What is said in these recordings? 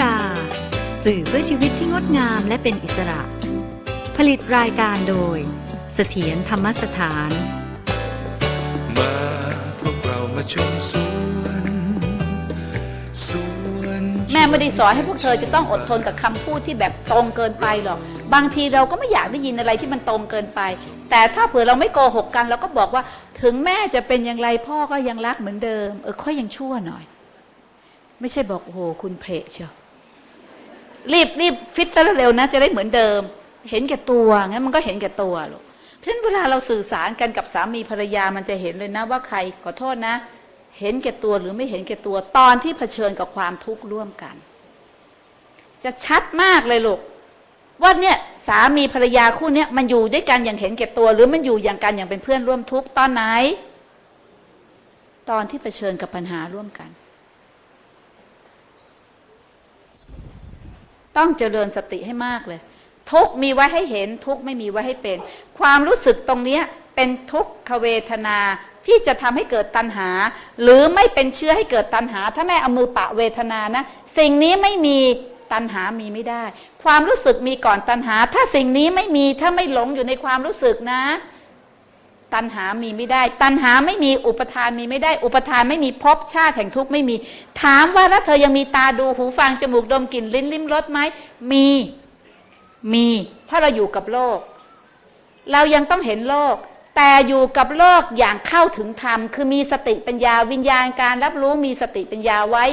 กา สื่อเพื่อชีวิตที่งดงามและเป็นอิสระ ผลิตรายการโดย เสถียรธรรมสถาน มาพวกเรามาชมสวนสวนแม่ไม่ได้สอนให้พวกเธอจะต้องอดทนกับคำพูดที่แบบตรงเกินไปหรอก บางทีเราก็ไม่อยากได้ยินอะไรที่มันตรงเกินไป แต่ถ้าเผื่อเราไม่โกหกกันเราก็บอกว่า ถึงแม่จะเป็นอย่างไรพ่อก็ยังรักเหมือนเดิม เออค่อยยังชั่วหน่อย ไม่ใช่บอกโอ้โหคุณเพะเชียว รีบรีบฟิตซะเร็วๆนะ จะได้เหมือนเดิม เห็นแก่ตัวงั้นมันก็เห็นแก่ตัวหรอกเพราะฉะนั้นเวลาเราสื่อสารกันกับสามีภรรยามันจะเห็นเลยนะว่าใครขอโทษนะ เห็นแก่ตัวหรือไม่เห็นแก่ตัวตอนที่เผชิญกับความทุกข์ร่วมกัน จะชัดมากเลยลูกว่าเนี่ยสามีภรรยาคู่เนี้ยมันอยู่ด้วยกันอย่างเห็นแก่ตัว หรือมันอยู่อย่างกันอย่างเป็นเพื่อนร่วมทุกข์ตอนไหน ตอนที่เผชิญกับปัญหาร่วมกัน ต้องเจริญสติให้มากเลย ทุกมีไว้ให้เห็นทุกไม่มีไว้ให้เป็น ความรู้สึกตรงเนี้ยเป็นทุกขเวทนาที่จะทำให้เกิดตัณหา หรือไม่เป็นเชื้อให้เกิดตัณหา ถ้าแม่เอามือปะเวทนานะ สิ่งนี้ไม่มีตัณหามีไม่ได้ ความรู้สึกมีก่อนตัณหา ถ้าสิ่งนี้ไม่มีถ้าไม่หลงอยู่ในความรู้สึกนะ ตัณหามีไม่ได้ ตัณหาไม่มีอุปทานมีไม่ได้ อุปทานไม่มีภพชาติแห่งทุกข์ไม่มี ถามว่าแล้วเธอยังมีตาดูหูฟังจมูกดมกลิ่นลิ้นลิ้มรสไหมมีมี เพราะเราอยู่กับโลก เรายังต้องเห็นโลก แต่อยู่กับโลกอย่างเข้าถึงธรรม คือมีสติปัญญาวิญญาณการรับรู้มีสติปัญญาไว้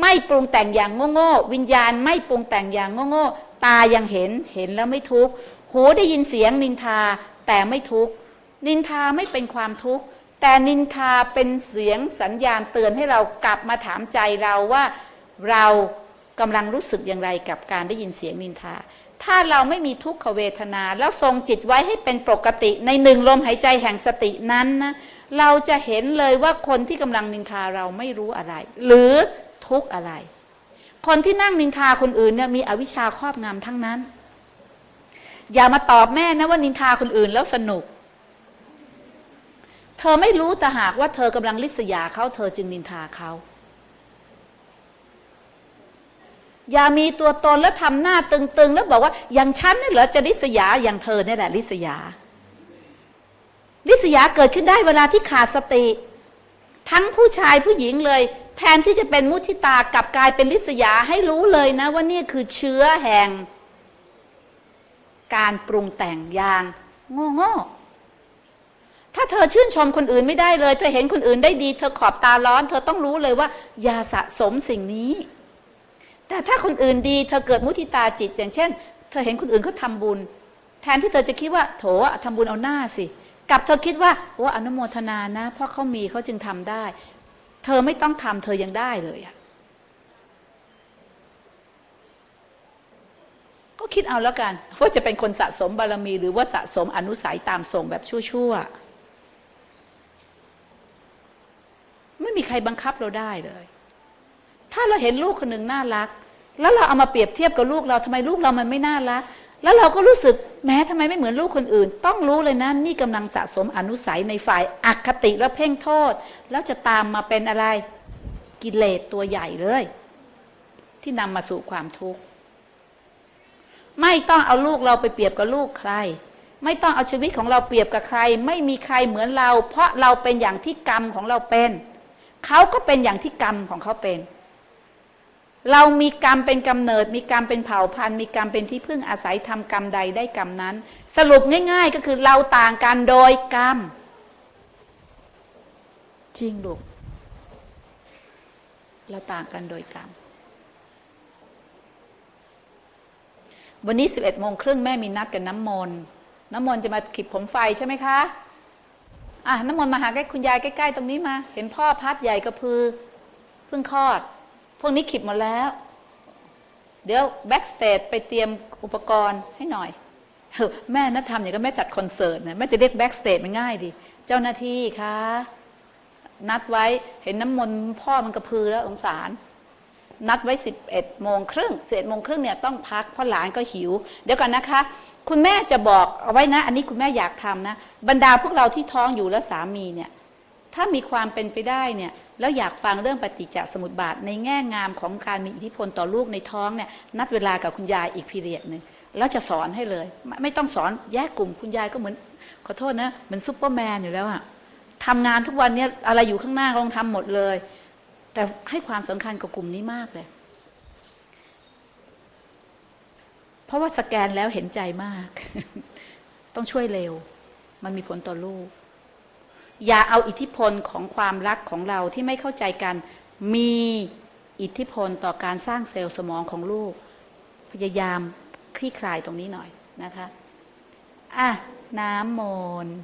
ไม่ปรุงแต่งอย่างโง่ๆวิญญาณไม่ปรุงแต่งอย่างโง่ๆตายังเห็นเห็นแล้วไม่ทุกข์หูได้ยินเสียงนินทาแต่ไม่ทุกข์ นินทาไม่เป็นความทุกข์ แต่นินทาเป็นเสียงสัญญาณเตือนให้เรากลับมาถามใจเราว่าเรากำลังรู้สึกอย่างไรกับการได้ยินเสียงนินทา ถ้าเราไม่มีทุกขเวทนา แล้วทรงจิตไว้ให้เป็นปกติในหนึ่งลมหายใจแห่งสตินั้นนะเราจะเห็นเลยว่าคนที่กำลังนินทาเราไม่รู้อะไร หรือทุกขอะไร คนที่นั่งนินทาคนอื่นเนี่ยมีอวิชชาครอบงำทั้งนั้น อย่ามาตอบแม่นะว่านินทาคนอื่นแล้วสนุก เธอไม่รู้แต่หากว่าเธอกำลังลิษยาเขาเธอจึงนินทาเขาอย่ามีตัวตนแล้วทำหน้าตึงๆ แล้วบอกว่า อย่างฉันนี่เหรอจะลิษยาอย่างเธอเนี่ยแหละลิษยา ลิษยาเกิดขึ้นได้เวลาที่ขาดสติ ทั้งผู้ชายผู้หญิงเลย แทนที่จะเป็นมุทิตากลับกลายเป็นลิษยาให้รู้เลยนะ ว่านี่คือเชื้อแห่ง การปรุงแต่งอย่างโง่ๆ ถ้าเธอชื่นชมคนอื่นไม่ได้เลย เธอเห็นคนอื่นได้ดี เธอขอบตาร้อน เธอต้องรู้เลยว่าอย่าสะสมสิ่งนี้ แต่ถ้าคนอื่นดี เธอเกิดมุทิตาจิต อย่างเช่น เธอเห็นคนอื่นเขาทาบุญ แทนที่เธอจะคิดว่า โถทำบุญเอาหน้าสิกลับเธอคิดว่าโอ้อนุโมทนานะ เพราะเขามีเขาจึงทำได้ เธอไม่ต้องทำเธอยังได้เลยอะก็คิดเอาแล้วกันว่าจะเป็นคนสะสมบารมี หรือว่าสะสมอนุสัยตามส่งแบบชั่วๆ ไม่มีใครบังคับเราได้เลย ถ้าเราเห็นลูกคนหนึ่งน่ารัก แล้วเราเอามาเปรียบเทียบกับลูกเราทำไมลูกเรามันไม่น่ารัก แล้วเราก็รู้สึกแม้ทำไมไม่เหมือนลูกคนอื่น ต้องรู้เลยนะนี่กำลังสะสมอนุสัยในฝ่ายอคติและเพ่งโทษ แล้วจะตามมาเป็นอะไรกิเลสตัวใหญ่เลย ที่นำมาสู่ความทุกข์ไม่ต้องเอาลูกเราไปเปรียบกับลูกใคร ไม่ต้องเอาชีวิตของเราเปรียบกับใคร ไม่มีใครเหมือนเรา เพราะเราเป็นอย่างที่กรรมของเราเป็น เขาก็เป็นอย่างที่กรรมของเขาเป็น เรามีกรรมเป็นกำเนิด มีกรรมเป็นเผ่าพันธุ์มีกรรมเป็นที่พึ่งอาศัยทำกรรมใดได้กรรมนั้น สรุปง่าย ๆ ก็คือเราต่างกันโดยกรรมจริงลูกเราต่างกันโดยกรรมวันนี้ 11โมงครึ่งแม่มีนัดกับน้ำมนต์น้ำมนต์จะมาขีดผมไฟใช่ไหมคะ อะน้ำมนต์มาหาใกล้คุณยายใกล้ๆตรงนี้มา เห็นพ่อพัดใหญ่กระพือเพิ่งคลอด พวกนี้ขีดหมดแล้ว เดี๋ยวแบ็กสเตจไปเตรียมอุปกรณ์ให้หน่อยแม่นะทำอย่างก็แม่จัดคอนเสิร์ตนะแม่จะเรียกแบ็กสเตจมันง่ายดี เจ้าหน้าที่คะนัดไว้เห็นน้ำมนต์พ่อมันกระพือแล้วสงสาร นัดไว้ 11โมงครึ่ง11โมงครึ่งเนี่ยต้องพักเพราะหลานก็หิว เดี๋ยวก่อนนะคะ คุณแม่จะบอกเอาไว้นะ อันนี้คุณแม่อยากทำนะ บรรดาพวกเราที่ท้องอยู่และสามีเนี่ยถ้ามีความเป็นไปได้เนี่ยแล้วอยากฟังเรื่องปฏิจจสมุปบาท ในแง่งามของการมีอิทธิพลต่อลูกในท้องเนี่ยนัดเวลากับคุณยายอีกพีเรียดหนึ่งแล้วจะสอนให้เลยไม่ไม่ต้องสอนแยกกลุ่มคุณยายก็เหมือน ขอโทษนะเหมือนซูเปอร์แมนอยู่แล้วอะทำงานทุกวันเนี้อะไรอยู่ข้างหน้าก็ต้องทำหมดเลย แต่ให้ความสำคัญกับกลุ่มนี้มากเลย เพราะว่าสแกนแล้วเห็นใจมาก ต้องช่วยเร็ว มันมีผลต่อลูก อย่าเอาอิทธิพลของความรักของเราที่ไม่เข้าใจกัน มีอิทธิพลต่อการสร้างเซลล์สมองของลูก พยายามคลี่คลายตรงนี้หน่อยนะคะ อะ น้ำมนต์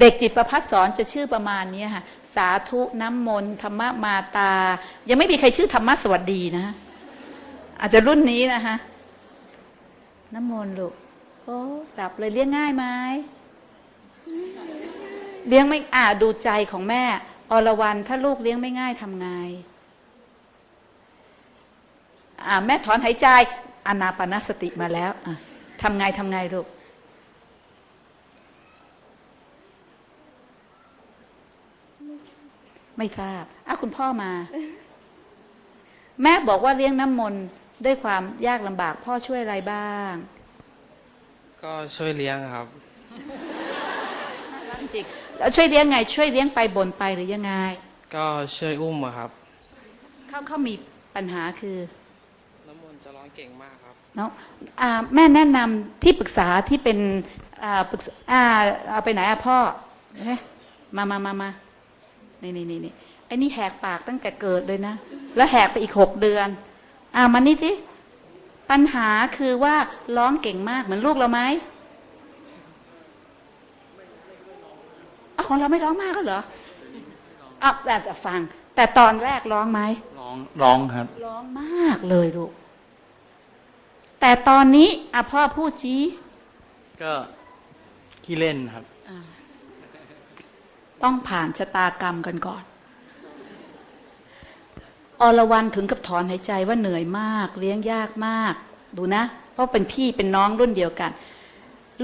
เด็กจิตประพัฒสอนจะชื่อประมาณนี้ค่ะสาธุน้ำมนต์ธรรมมาตา ยังไม่มีใครชื่อธรรมะสวัสดีนะ อาจจะรุ่นนี้นะคะน้ำมนต์ลูกโอ้หลับเลยเลี้ยงง่ายไหมเลี้ยงไม่อ่าดูใจของแม่อรวรันถ้าลูกเลี้ยงไม่ง่ายทำไงอ่าแม่ถอนหายใจอนาปานสติมาแล้วอะทำไงทำไงลูก ไม่ทราบอะคุณพ่อมา แม่บอกว่าเลี้ยงน้ำมนต์ด้วยความยากลำบากพ่อช่วยอะไรบ้าง ก็ช่วยเลี้ยงครับจริงแล้วช่วยเลี้ยงไง ช่วยเลี้ยงไปบนไปหรือยังไง ก็ช่วยอุ้มอะครับ เขาเขามีปัญหาคือน้ำมนต์จะร้องเก่งมากครับเนาะอ่าแม่แนะนำที่ปรึกษาที่เป็นอ่าปรึกษาอ่าเอาไปไหนอะพ่อเฮ้ยมามามามา นี่นี่นี่นี่ไอ้นี่แหกปากตั้งแต่เกิดเลยนะ แล้วแหกไปอีกหกเดือน อ่ามานี่สิปัญหาคือว่าร้องเก่งมากเหมือนลูกเราไหมอะของเราไม่ร้องมากก็เหรออะแต่จะฟัง แต่ตอนแรกร้องไหมร้องร้องครับ ร้องมากเลยลูก แต่ตอนนี้อะพ่อพูดจีก็ขี้เล่นครับ ต้องผ่านชะตากรรมกันก่อน อรวรันถึงกับถอนหายใจว่าเหนื่อยมาก เลี้ยงยากมาก ดูนะ เพราะเป็นพี่เป็นน้องรุ่นเดียวกัน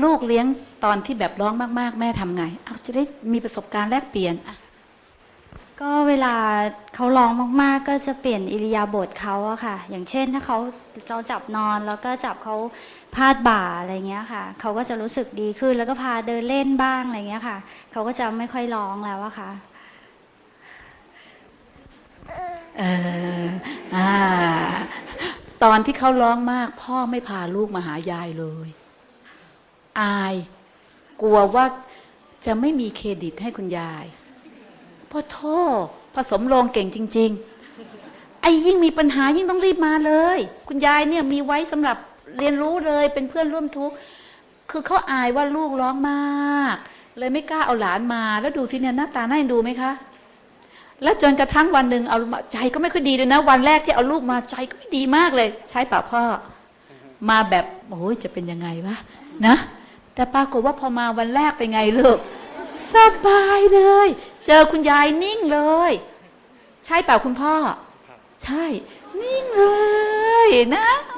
ลูกเลี้ยงตอนที่แบบร้องมากๆ แม่ทำไงเอาจะได้มีประสบการณ์แลกเปลี่ยนก็เวลาเขาร้องมาก ๆ ก็จะเปลี่ยนอิริยาบถเขาอะค่ะ อย่างเช่นถ้าเขาเราจับนอนแล้วก็จับเขา พาดบ่าอะไรเงี้ยค่ะเขาก็จะรู้สึกดีขึ้น แล้วก็พาเดินเล่นบ้างอะไรเงี้ยค่ะเขาก็จะไม่ค่อยร้องแล้วอะค่ะเอออ่าตอนที่เขาร้องมาก พ่อไม่พาลูกมาหายายเลย อาย กลัวว่าจะไม่มีเครดิตให้คุณยายพ่อโทษผสมโรงเก่งจริง ๆ ไอ้ยิ่งมีปัญหายิ่งต้องรีบมาเลย คุณยายเนี่ยมีไว้สำหรับ เรียนรู้เลยเป็นเพื่อนร่วมทุกข์คือเขาอายว่าลูกร้องมาก เลยไม่กล้าเอาหลานมา แล้วดูสิเนี่ยหน้าตาน่าเอ็นดูไหมคะ แล้วจนกระทั่งวันหนึ่งเอามาใจก็ไม่ค่อยดีเลยนะ วันแรกที่เอาลูกมาใจก็ไม่ดีมากเลย ใช่ป่ะพ่อ มาแบบโอ้ยจะเป็นยังไงวะนะ แต่ปรากฏว่าพอมาวันแรกเป็นไงลูกสบายเลย เจอคุณยายนิ่งเลย ใช่เปล่าคุณพ่อ ใช่ นิ่งเลยนะเ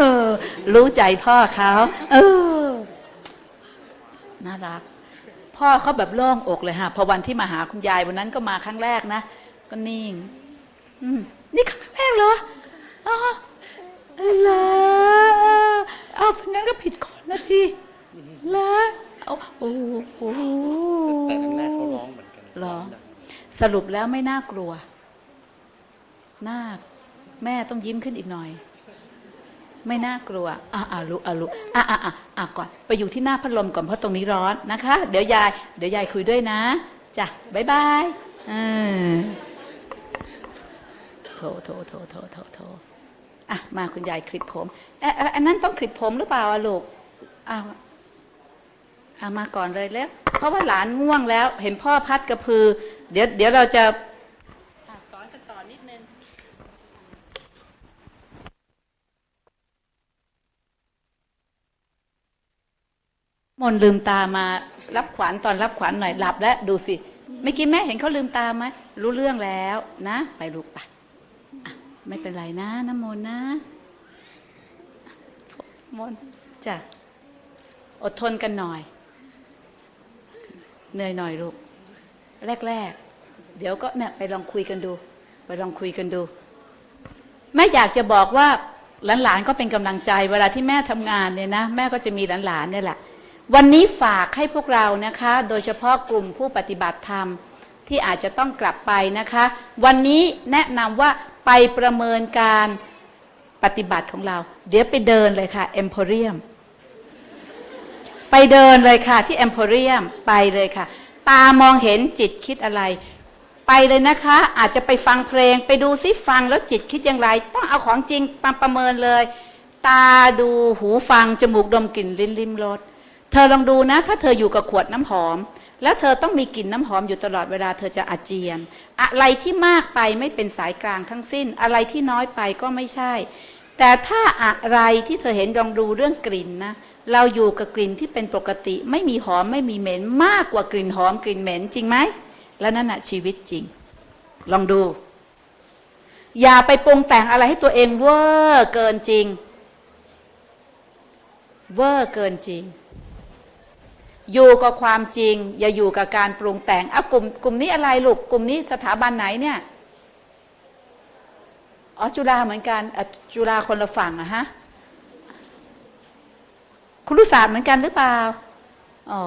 ออรู้ใจพ่อเขาเออน่ารัก พ่อเขาแบบโล่งอกเลยฮะพอวันที่มาหาคุณยายวันนั้นก็มาครั้งแรกนะก็นิ่ง อืมนี่ครั้งแรกเหรออ๋อเออเหรอเอาสังั้นก็ผิดคนนะทีแล้วเอาโอ้โหแต่แรกๆเขาร้องเหมือนกันเหรอสรุปแล้วไม่น่ากลัวน่าแม่ต้องยิ้มขึ้นอีกหน่อย ไม่น่ากลัวอะอะลุกอะลุกอะอะอะอะก่อน ไปอยู่ที่หน้าพัดลมก่อนเพราะตรงนี้ร้อนนะคะ เดี๋ยวยาย เดี๋ยวยายคุยด้วยนะจ้ะบ๊ายบายเออโถโถโถโถโถโถอะมาคุณยายคลิปผมเอ๊ะเอ๊ะอันนั้นต้องคลิปผมหรือเปล่าอะลูกอ้าวเอามาก่อนเลยแล้ว เพราะว่าหลานง่วงแล้ว เห็นพ่อพัดกระพือ เดี๋ยวเดี๋ยวเราจะสอนกันต่อนิดนึง มนลืมตามารับขวัญตอนรับขวัญหน่อยหลับแล้วดูสิเมื่อกี้แม่เห็นเขาลืมตาไหมรู้เรื่องแล้วนะ ไปลูกไปไม่เป็นไรนะน้ำมนนะมนจ้ะอดทนกันหน่อยเหนื่อยหน่อยลูก แรก ๆ เดี๋ยวก็เนี่ยไปลองคุยกันดู ไปลองคุยกันดูแม่อยากจะบอกว่าหลานๆก็เป็นกำลังใจ เวลาที่แม่ทำงานเนี่ยนะ แม่ก็จะมีหลานๆเนี่ยแหละ วันนี้ฝากให้พวกเรานะคะ โดยเฉพาะกลุ่มผู้ปฏิบัติธรรม ที่อาจจะต้องกลับไปนะคะ วันนี้แนะนำว่าไปประเมินการปฏิบัติของเรา เดี๋ยวไปเดินเลยค่ะเอ็มโพเรียมไปเดินเลยค่ะ ที่เอ็มโพเรียมไปเลยค่ะ ตามองเห็นจิตคิดอะไร ไปเลยนะคะ อาจจะไปฟังเพลง ไปดูซิฟังแล้วจิตคิดอย่างไร ต้องเอาของจริงมาประเมินเลย ตาดูหูฟัง จมูกดมกลิ่นลิ้นลิ้มรส เธอลองดูนะ ถ้าเธออยู่กับขวดน้ำหอม แล้วเธอต้องมีกลิ่นน้ำหอมอยู่ตลอดเวลาเธอจะอาเจียน อะไรที่มากไปไม่เป็นสายกลางทั้งสิ้น อะไรที่น้อยไปก็ไม่ใช่ แต่ถ้าอะไรที่เธอเห็นลองดูเรื่องกลิ่นนะเราอยู่กับกลิ่นที่เป็นปกติ ไม่มีหอมไม่มีเหม็นมากกว่ากลิ่นหอมกลิ่นเหม็นจริงไหมแล้วนั่นนะชีวิตจริง ลองดู อย่าไปปรุงแต่งอะไรให้ตัวเองเวอร์เกินจริง เวอร์เกินจริง อยู่กับความจริง อย่าอยู่กับการปรุงแต่งเอากลุ่มกลุ่มนี้อะไรลูกกลุ่มนี้สถาบันไหนเนี่ยอ๋อจุฬาเหมือนกันอจุฬาคนละฝั่งอะฮะคุณรู้ศาสตร์เหมือนกันหรือเปล่าอ๋อ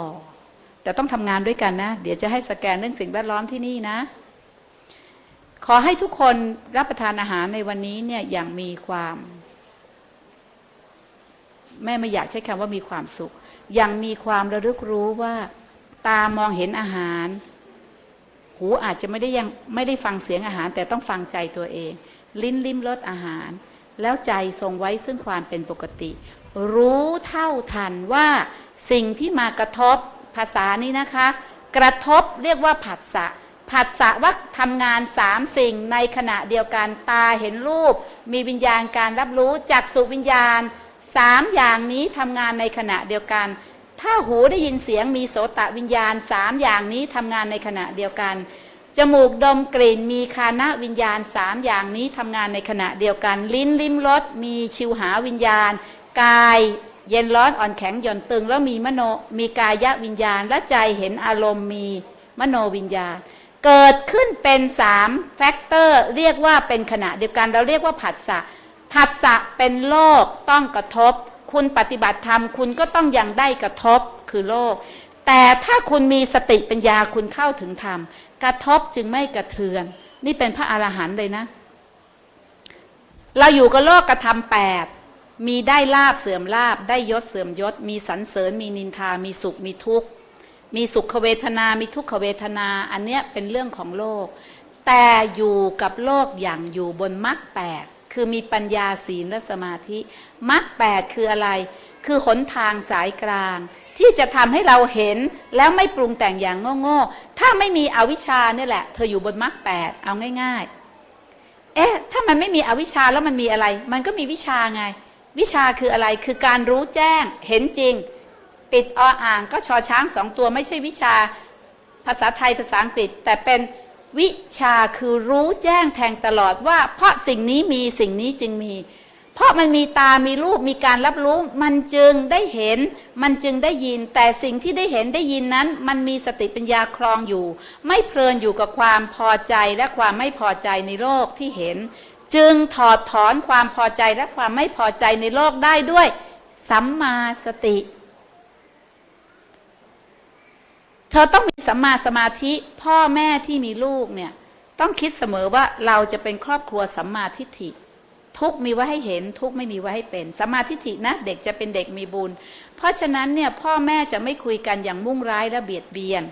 แต่ต้องทำงานด้วยกันนะ เดี๋ยวจะให้สแกนเรื่องสิ่งแวดล้อมที่นี่นะ ขอให้ทุกคนรับประทานอาหารในวันนี้เนี่ยอย่างมีความ แม่ไม่อยากใช้คำว่ามีความสุข ยังมีความระลึกรู้ว่า ตามองเห็นอาหาร หูอาจจะไม่ได้ยังไม่ได้ฟังเสียงอาหาร แต่ต้องฟังใจตัวเอง ลิ้นลิ้มรสอาหาร แล้วใจทรงไว้ซึ่งความเป็นปกติ รู้เท่าทันว่าสิ่งที่มากระทบภาษานี้นะคะ กระทบเรียกว่าผัสสะผัสสะว่าทำงานสามสิ่งในขณะเดียวกันตาเห็นรูป มีวิญญาณการรับรู้จักสุวิญญาณ สามอย่างนี้ทำงานในขณะเดียวกัน ถ้าหูได้ยินเสียงมีโสตะวิญญาณสามอย่างนี้ทำงานในขณะเดียวกัน จมูกดมกลิ่นมีคานะวิญญาณสามอย่างนี้ทำงานในขณะเดียวกัน ลิ้นลิ้มรสมีชิวหาวิญญาณ กายเย็นร้อนอ่อนแข็งหย่อนตึงแล้วมีมโนมีกายะวิญญาณ และใจเห็นอารมณ์มีมโนวิญญาณ เกิดขึ้นเป็นสามแฟกเตอร์เรียกว่าเป็นขณะเดียวกันเราเรียกว่าผัสสะ ผัสสะเป็นโลกต้องกระทบ คุณปฏิบัติธรรมคุณก็ต้องยังได้กระทบคือโลก แต่ถ้าคุณมีสติปัญญาคุณเข้าถึงธรรม กระทบจึงไม่กระเทือน นี่เป็นพระอรหันต์เลยนะ เราอยู่กับโลกกระทำแปดมีได้ลาบเสื่อมลาบได้ยศเสื่อมยศ มีสรรเสริญ มีนินทา มีสุขมีทุกข์มีสุขเวทนา มีทุกขเวทนา อันเนี้ยเป็นเรื่องของโลก แต่อยู่กับโลกอย่างอยู่บนมรรคแปด คือมีปัญญาศีลและสมาธิมรรคแปดคืออะไร คือหนทางสายกลาง ที่จะทำให้เราเห็นแล้วไม่ปรุงแต่งอย่างโง่ๆถ้าไม่มีอวิชชาเนี่ยแหละ เธออยู่บนมรรคแปดเอาง่าย ๆ เอ๊ะ ถ้ามันไม่มีอวิชชาแล้วมันมีอะไร มันก็มีวิชาไง วิชาคืออะไรคือการรู้แจ้งเห็นจริง ปิดออ่างก็ชอช้างสองตัวไม่ใช่วิชา ภาษาไทยภาษาอังกฤษ แต่เป็น วิชาคือรู้แจ้งแทงตลอดว่า เพราะสิ่งนี้มีสิ่งนี้จึงมี เพราะมันมีตามีรูปมีการรับรู้ มันจึงได้เห็น มันจึงได้ยิน แต่สิ่งที่ได้เห็นได้ยินนั้น มันมีสติปัญญาครองอยู่ ไม่เพลินอยู่กับความพอใจและความไม่พอใจในโลกที่เห็น จึงถอดถอนความพอใจและความไม่พอใจในโลกได้ด้วยสัมมาสติ เธอต้องมีสัมมาสมาธิพ่อแม่ที่มีลูกเนี่ยต้องคิดเสมอว่าเราจะเป็นครอบครัวสัมมาทิฏฐิ ทุกมีไว้ให้เห็นทุกไม่มีไว้ให้เป็นสัมมาทิฏฐินะเด็กจะเป็นเด็กมีบุญ เพราะฉะนั้นเนี่ยพ่อแม่จะไม่คุยกันอย่างมุ่งร้ายและเบียดเบียน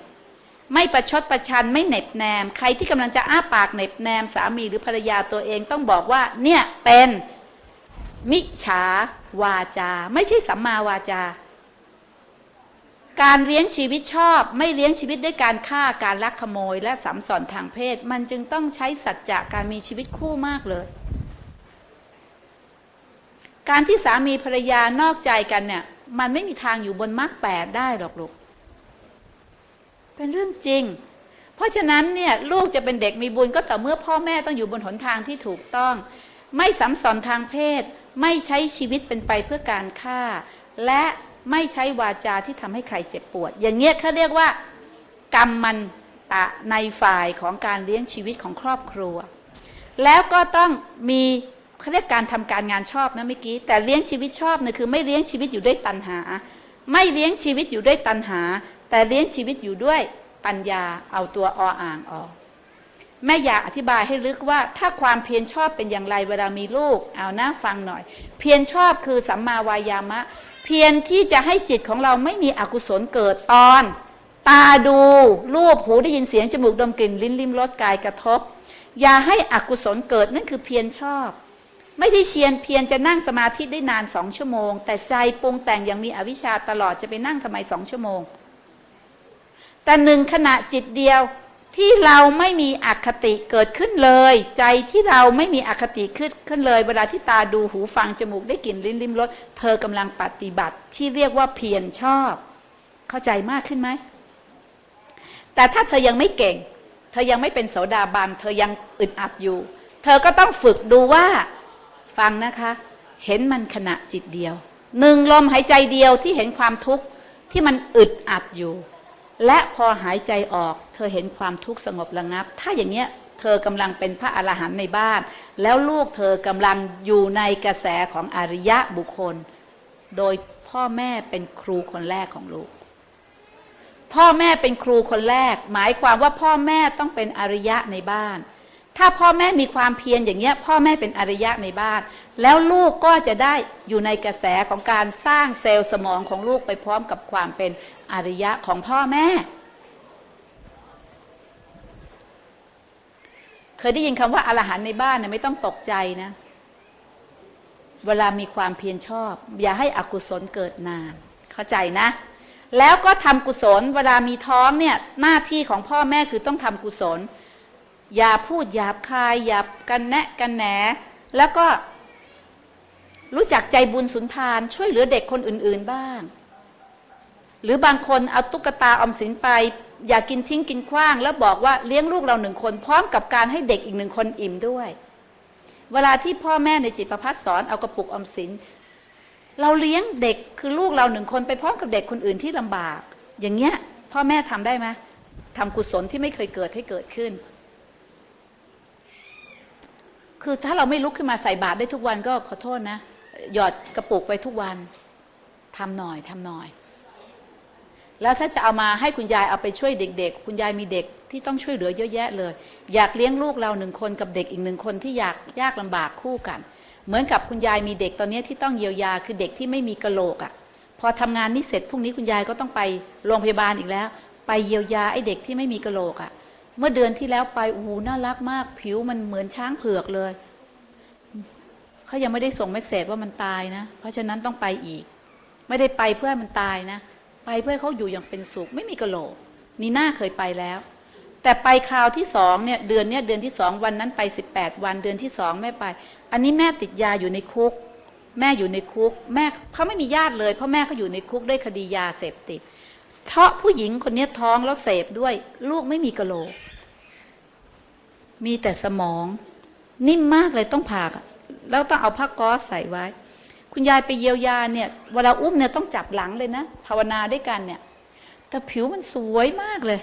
ไม่ประชดประชันไม่เหน็บแนม ใครที่กำลังจะอ้าปากเหน็บแนมสามีหรือภรรยาตัวเองต้องบอกว่าเนี่ยเป็นมิจฉาวาจา ไม่ใช่สัมมาวาจา การเลี้ยงชีวิตชอบ ไม่เลี้ยงชีวิตด้วยการฆ่าการลักขโมย และสัมสอนทางเพศ มันจึงต้องใช้สัจจะการมีชีวิตคู่มากเลย การที่สามีภรรยานอกใจกันเนี่ย มันไม่มีทางอยู่บนมรรคแปดได้หรอกลูก เป็นเรื่องจริง เพราะฉะนั้นเนี่ยลูกจะเป็นเด็กมีบุญก็ต่อเมื่อพ่อแม่ต้องอยู่บนหนทางที่ถูกต้อง ไม่สัมสอนทางเพศ ไม่ใช้ชีวิตเป็นไปเพื่อการฆ่า และ ไม่ใช้วาจาที่ทำให้ใครเจ็บปวด อย่างเงี้ยเขาเรียกว่ากรรมมันตะในฝ่ายของการเลี้ยงชีวิตของครอบครัว แล้วก็ต้องมีเขาเรียกการทำการงานชอบนะเมื่อกี้แต่เลี้ยงชีวิตชอบเนี่ยคือไม่เลี้ยงชีวิตอยู่ด้วยตัณหา ไม่เลี้ยงชีวิตอยู่ด้วยตัณหา แต่เลี้ยงชีวิตอยู่ด้วยปัญญาเอาตัวออ่างออกแม่อยากอธิบายให้ลึกว่าถ้าความเพียรชอบเป็นอย่างไรเวลามีลูก เอาหน้าฟังหน่อย เพียรชอบคือสัมมาวายามะ เพียรที่จะให้จิตของเราไม่มีอกุศลเกิดตอน ตาดูรูปหูได้ยินเสียงจมูกดมกลิ่นลิ้นลิ้มรสกายกระทบ อย่าให้อกุศลเกิดนั่นคือเพียรชอบ ไม่ได้เชียนเพียรจะนั่งสมาธิได้นานสองชั่วโมง แต่ใจปรุงแต่งอย่างมีอวิชชาตลอดจะไปนั่งทำไมสองชั่วโมง แต่หนึ่งขณะจิตเดียว ที่เราไม่มีอคติเกิดขึ้นเลย ใจที่เราไม่มีอคติขึ้นขึ้นเลย เวลาที่ตาดูหูฟังจมูกได้กลิ่นลิ้นลิ้มรสเธอกำลังปฏิบัติที่เรียกว่าเพียรชอบ เข้าใจมากขึ้นไหมแต่ถ้าเธอยังไม่เก่ง เธอยังไม่เป็นโสดาบันเธอยังอึดอัดอยู่ เธอก็ต้องฝึกดูว่าฟังนะคะ เห็นมันขณะจิตเดียวหนึ่งลมหายใจเดียวที่เห็นความทุกข์ที่มันอึดอัดอยู่ และพอหายใจออก เธอเห็นความทุกข์สงบระงับ ถ้าอย่างเงี้ยเธอกำลังเป็นพระอรหันต์ในบ้าน แล้วลูกเธอกำลังอยู่ในกระแสของอริยะบุคคล โดยพ่อแม่เป็นครูคนแรกของลูก พ่อแม่เป็นครูคนแรก หมายความว่าพ่อแม่ต้องเป็นอริยะในบ้าน ถ้าพ่อแม่มีความเพียรอย่างเงี้ยพ่อแม่เป็นอริยะในบ้าน แล้วลูกก็จะได้อยู่ในกระแสของการสร้างเซลล์สมองของลูกไปพร้อมกับความเป็น อริยะของพ่อแม่ เคยได้ยินคำว่าอรหันในบ้านนี่ยไม่ต้องตกใจนะ เวลามีความเพียรชอบ อย่าให้อกุศลเกิดนาน เข้าใจนะ แล้วก็ทำกุศล เวลามีท้องเนี่ยหน้าที่ของพ่อแม่คือต้องทำกุศล อย่าพูดหยาบคายอย่ากันแนะกันแหนแล้วก็รู้จักใจบุญสุนทานช่วยเหลือเด็กคนอื่น ๆ บ้าง หรือบางคนเอาตุ๊กตาอมสินไป อย่ากกินทิ้งกินขว้าง แล้วบอกว่าเลี้ยงลูกเราหนึ่งคน พร้อมกับการให้เด็กอีกหนึ่งคนอิ่มด้วย เวลาที่พ่อแม่ในจิตประพัฒสอนเอากระปุกอมสิน เราเลี้ยงเด็กคือลูกเราหนึ่งคนไปพร้อมกับเด็กคนอื่นที่ลำบาก อย่างเงี้ยพ่อแม่ทำได้ไหมทำกุศลที่ไม่เคยเกิดให้เกิดขึ้น คือถ้าเราไม่ลุกขึ้นมาใส่บาตรได้ทุกวันก็ขอโทษนะ หยอดกระปุกไปทุกวันทำหน่อยทำหน่อย แล้วถ้าจะเอามาให้คุณยายเอาไปช่วยเด็ก ๆ คุณยายมีเด็กที่ต้องช่วยเหลือเยอะแยะเลย อยากเลี้ยงลูกเราหนึ่งคนกับเด็กอีกหนึ่งคนที่อยากยากลำบากคู่กัน เหมือนกับคุณยายมีเด็กตอนนี้ที่ต้องเยียวยาคือเด็กที่ไม่มีกระโหลกอะ่ะพอทำงานนี้เสร็จพรุ่งนี้คุณยายก็ต้องไปโรงพยาบาลอีกแล้ว ไปเยียวยาไอ้เด็กที่ไม่มีกระโหลกอะ่ะ เมื่อเดือนที่แล้วไปโอ้โหน่ารักมาก ผิวมันเหมือนช้างเผือกเลยเขายังไม่ได้ส่งเมสเซจว่ามันตายนะ เพราะฉะนั้นต้องไปอีก ไม่ได้ไปเพื่อให้มันตายนะ ไปเพื่อเขาอยู่อย่างเป็นสุขไม่มีกระโหลกนีน่าเคยไปแล้ว แต่ไปคราวที่สองเนี่ยเดือนเนี้ยเดือนที่สองวันนั้นไป 18 วันเดือนที่สองแม่ไป อันนี้แม่ติดยาอยู่ในคุก แม่อยู่ในคุก แม่เขาไม่มีญาติเลย เพราะแม่เขาอยู่ในคุกด้วยคดียาเสพติดเพราะผู้หญิงคนนี้ท้องแล้วเสพด้วย ลูกไม่มีกระโหลก มีแต่สมอง นิ่มมากเลยต้องผ่าแล้วต้องเอาผ้าก๊อซใส่ไว้ คุณยายไปเยียวยาเนี่ยเวลาอุ้มเนี่ยต้องจับหลังเลยนะ ภาวนาด้วยกันเนี่ย แต่ผิวมันสวยมากเลย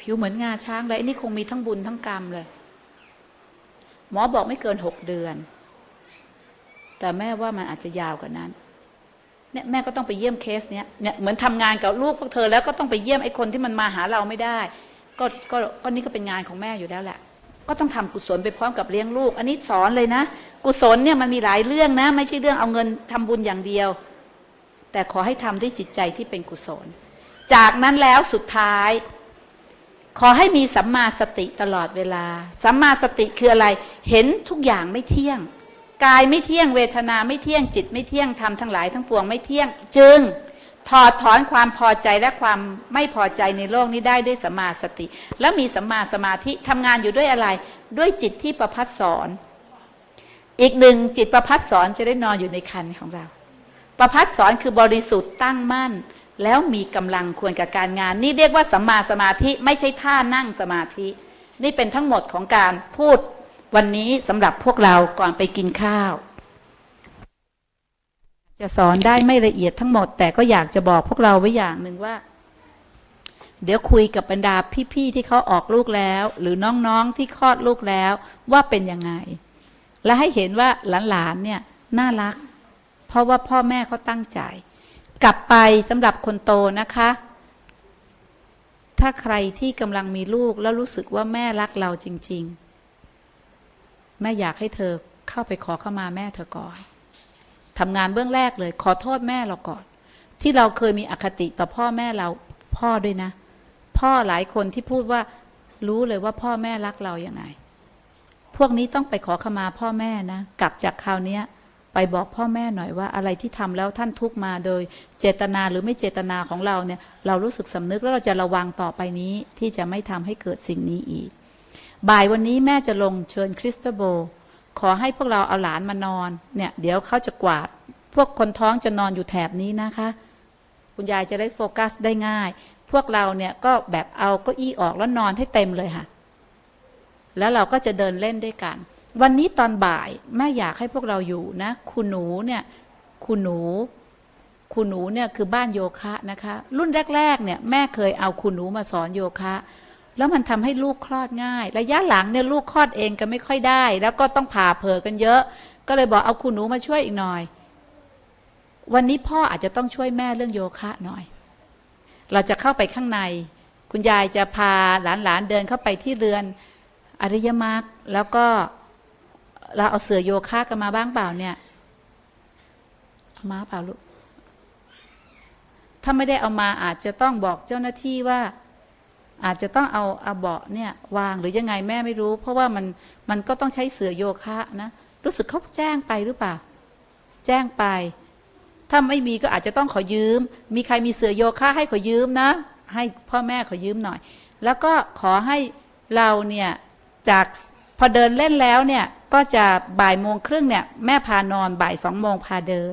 ผิวเหมือนงาช้างเลยอันนี้คงมีทั้งบุญทั้งกรรมเลย หมอบอกไม่เกินหกเดือน แต่แม่ว่ามันอาจจะยาวกว่านั้นเนี่ยแม่ก็ต้องไปเยี่ยมเคสเนี้ยเนี่ยเหมือนทำงานกับลูกพวกเธอแล้วก็ต้องไปเยี่ยมไอ้คนที่มันมาหาเราไม่ได้ ก็ก็ก็นี่ก็เป็นงานของแม่อยู่แล้วแหละ ก็ต้องทำกุศลไปพร้อมกับเลี้ยงลูก อันนี้สอนเลยนะ กุศลเนี่ยมันมีหลายเรื่องนะ ไม่ใช่เรื่องเอาเงินทำบุญอย่างเดียว แต่ขอให้ทำด้วยจิตใจที่เป็นกุศล จากนั้นแล้วสุดท้าย ขอให้มีสัมมาสติตลอดเวลา สัมมาสติคืออะไร เห็นทุกอย่างไม่เที่ยง กายไม่เที่ยง เวทนาไม่เที่ยงจิตไม่เที่ยงทำทั้งหลายทั้งปวงไม่เที่ยง จึง ถอดถอนความพอใจและความไม่พอใจในโลกนี้ได้ด้วยสัมมาสติ แล้วมีสัมมาสมาธิทำงานอยู่ด้วยอะไร ด้วยจิตที่ประพัดสอน อีกหนึ่งจิตประพัดสอนจะได้นอนอยู่ในคันของเรา ประพัดสอนคือบริสุทธิ์ตั้งมั่น แล้วมีกำลังควรกับการงาน นี่เรียกว่าสัมมาสมาธิไม่ใช่ท่านั่งสมาธิ นี่เป็นทั้งหมดของการพูดวันนี้สำหรับพวกเราก่อนไปกินข้าว จะสอนได้ไม่ละเอียดทั้งหมด แต่ก็อยากจะบอกพวกเราไว้อย่างหนึ่งว่า เดี๋ยวคุยกับบรรดาพี่ๆที่เขาออกลูกแล้ว หรือน้องๆที่คลอดลูกแล้วว่าเป็นยังไง และให้เห็นว่าหลานๆเนี่ยน่ารัก เพราะว่าพ่อแม่เขาตั้งใจ กลับไปสำหรับคนโตนะคะ ถ้าใครที่กำลังมีลูกแล้วรู้สึกว่าแม่รักเราจริง ๆ แม่อยากให้เธอเข้าไปขอเข้ามาแม่เธอก่อน ทำงานเบื้องแรกเลย ขอโทษแม่เราก่อน ที่เราเคยมีอคติต่อพ่อแม่เราพ่อด้วยนะ พ่อหลายคนที่พูดว่ารู้เลยว่าพ่อแม่รักเราอย่างไง พวกนี้ต้องไปขอขมาพ่อแม่นะ กลับจากคราวนี้ไปบอกพ่อแม่หน่อยว่าอะไรที่ทำแล้วท่านทุกมาโดยเจตนาหรือไม่เจตนาของเราเนี่ย เรารู้สึกสำนึกแล้วเราจะระวังต่อไปนี้ที่จะไม่ทำให้เกิดสิ่งนี้อีก บ่ายวันนี้แม่จะลงเชิญคริสตโบ ขอให้พวกเราเอาหลานมานอนเนี่ย เดี๋ยวเขาจะกวาด พวกคนท้องจะนอนอยู่แถบนี้นะคะ คุณยายจะได้โฟกัสได้ง่าย พวกเราเนี่ยก็แบบเอาเก็อี้ออกแล้วนอนให้เต็มเลยค่ะ แล้วเราก็จะเดินเล่นด้วยกัน วันนี้ตอนบ่ายแม่อยากให้พวกเราอยู่นะคุณหนูเนี่ยคุณหนูคุณหนูเนี่ยคือบ้านโยคะนะคะ รุ่นแรกๆเนี่ยแม่เคยเอาคุณหนูมาสอนโยคะ แล้วมันทำให้ลูกคลอดง่าย ระยะหลังเนี่ยลูกคลอดเองก็ไม่ค่อยได้ แล้วก็ต้องผ่าเผลอกันเยอะ ก็เลยบอกเอาคุณหนูมาช่วยอีกหน่อย วันนี้พ่ออาจจะต้องช่วยแม่เรื่องโยคะหน่อย เราจะเข้าไปข้างใน คุณยายจะพาหลานๆเดินเข้าไปที่เรือนอริยมรรคแล้วก็เราเอาเสือโยคะกันมาบ้างเปล่าเนี่ยมาเปล่าลูกถ้าไม่ได้เอามาอาจจะต้องบอกเจ้าหน้าที่ว่า อาจจะต้องเอาเอาเบาะเนี่ยวางหรือยังไงแม่ไม่รู้ เพราะว่ามันมันก็ต้องใช้เสือโยคะนะรู้สึกเขาแจ้งไปหรือเปล่า แจ้งไป ถ้าไม่มีก็อาจจะต้องขอยืม มีใครมีเสือโยคะให้ขอยืมนะ ให้พ่อแม่ขอยืมหน่อย แล้วก็ขอให้เราเนี่ยจากพอเดินเล่นแล้วเนี่ยก็จะบ่ายโมงครึ่งเนี่ยแม่พานอนบ่ายสองโมงพาเดิน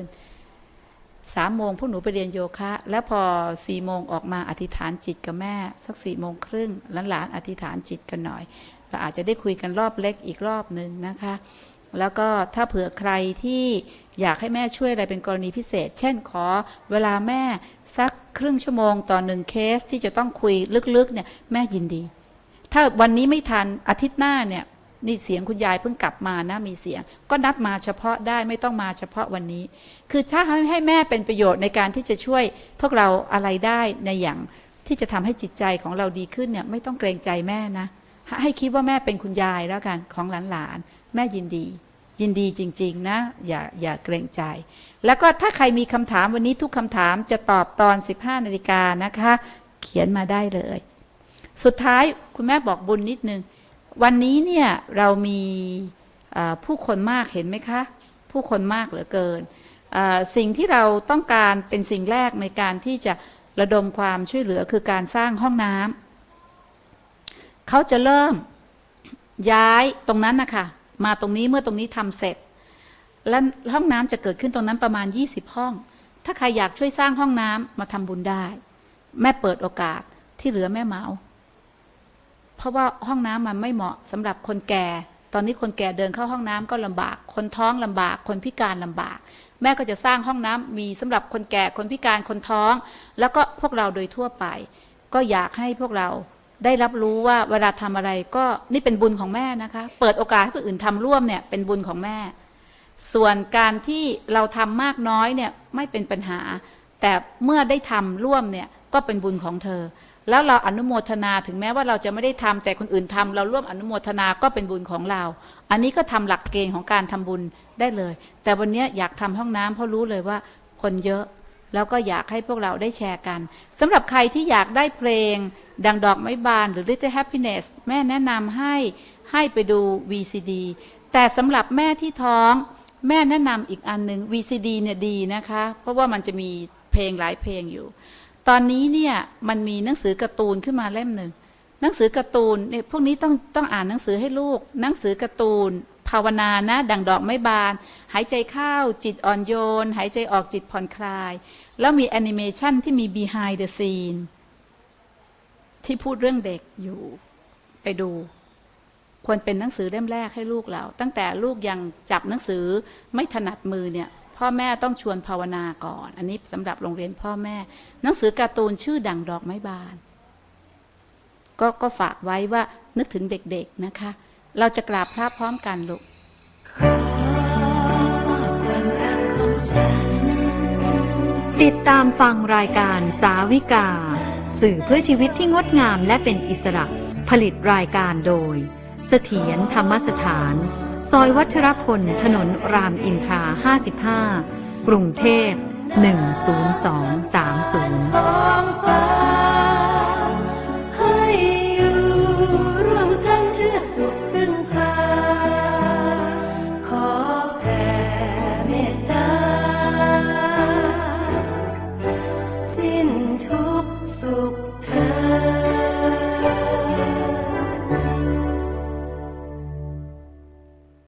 สามโมงพวกหนูไปเรียนโยคะ แล้วพอสี่โมงออกมาอธิษฐานจิตกับแม่ สักสี่โมงครึ่งหลานๆอธิษฐานจิตกันหน่อย เราอาจจะได้คุยกันรอบเล็กอีกรอบหนึ่งนะคะ แล้วก็ถ้าเผื่อใครที่อยากให้แม่ช่วยอะไรเป็นกรณีพิเศษ เช่นขอเวลาแม่สักครึ่งชั่วโมงต่อหนึ่งเคสที่จะต้องคุยลึกๆเนี่ยแม่ยินดี ถ้าวันนี้ไม่ทันอาทิตย์หน้าเนี่ย นี่เสียงคุณยายเพิ่งกลับมานะมีเสียง ก็นัดมาเฉพาะได้ไม่ต้องมาเฉพาะวันนี้ คือถ้าให้ให้แม่เป็นประโยชน์ในการที่จะช่วยพวกเราอะไรได้ในอย่างที่จะทำให้จิตใจของเราดีขึ้นเนี่ยไม่ต้องเกรงใจแม่นะให้ให้คิดว่าแม่เป็นคุณยายแล้วกันของหลานๆแม่ยินดี ยินดีจริง ๆ นะ อย่าอย่าเกรงใจ แล้วก็ถ้าใครมีคำถามวันนี้ทุกคำถามจะตอบตอน 15นาฬิกานะคะ เขียนมาได้เลย สุดท้ายคุณแม่บอกบุญนิดนึง วันนี้เนี่ยเรามีผู้คนมากเห็นไหมคะ ผู้คนมากเหลือเกิน สิ่งที่เราต้องการเป็นสิ่งแรกในการที่จะระดมความช่วยเหลือคือการสร้างห้องน้ำเขาจะเริ่มย้ายตรงนั้นนะคะมาตรงนี้เมื่อตรงนี้ทำเสร็จ แล้วห้องน้ำจะเกิดขึ้นตรงนั้นประมาณ 20 ห้อง ถ้าใครอยากช่วยสร้างห้องน้ำมาทำบุญได้ แม่เปิดโอกาสที่เหลือแม่เหมา เพราะว่าห้องน้ำมันไม่เหมาะสำหรับคนแก่ ตอนนี้คนแก่เดินเข้าห้องน้ำก็ลำบาก คนท้องลำบาก คนพิการลำบาก แม่ก็จะสร้างห้องน้ำมีสำหรับคนแก่ คนพิการ คนท้อง แล้วก็พวกเราโดยทั่วไป ก็อยากให้พวกเราได้รับรู้ว่าเวลาทำอะไรก็นี่เป็นบุญของแม่นะคะ เปิดโอกาสให้คนอื่นทำร่วมเนี่ยเป็นบุญของแม่ ส่วนการที่เราทำมากน้อยเนี่ยไม่เป็นปัญหา แต่เมื่อได้ทำร่วมเนี่ยก็เป็นบุญของเธอ แล้วเราอนุโมทนาถึงแม้ว่าเราจะไม่ได้ทำแต่คนอื่นทำเราร่วมอนุโมทนาก็เป็นบุญของเรา อันนี้ก็ทำหลักเกณฑ์ของการทำบุญได้เลย แต่วันนี้อยากทำห้องน้ำเพราะรู้เลยว่าคนเยอะ แล้วก็อยากให้พวกเราได้แชร์กันสำหรับใครที่อยากได้เพลง ดังดอกไม้บานหรือ Little Happiness แม่แนะนำให้ให้ไปดู VCD แต่สำหรับแม่ที่ท้องแม่แนะนำอีกอันหนึ่ง VCD เนี่ยดีนะคะ เพราะว่ามันจะมีเพลงหลายเพลงอยู่ ตอนนี้เนี่ยมันมีหนังสือการ์ตูนขึ้นมาเล่มหนึ่งหนังสือการ์ตูนเนี่ยพวกนี้ต้องต้องอ่านหนังสือให้ลูก หนังสือการ์ตูน ภาวนานะดังดอกไม้บาน หายใจเข้าจิตอ่อนโยน หายใจออกจิตผ่อนคลาย แล้วมีแอนิเมชันที่มี behind the scene ที่พูดเรื่องเด็กอยู่ไปดู ควรเป็นหนังสือเล่มแรกให้ลูกเรา ตั้งแต่ลูกยังจับหนังสือไม่ถนัดมือเนี่ย พ่อแม่ต้องชวนภาวนาก่อน อันนี้สำหรับโรงเรียนพ่อแม่ หนังสือการ์ตูนชื่อดังดอกไม้บาน ก็ก็ฝากไว้ว่านึกถึงเด็กๆนะคะ เราจะกราบพระพร้อมกันลูกติดตามฟังรายการสาวิกา สื่อเพื่อชีวิตที่งดงามและเป็นอิสระ ผลิตรายการโดย เสถียรธรรมสถาน ซอยวัชรพล ถนนรามอินทรา 55 กรุงเทพ 10230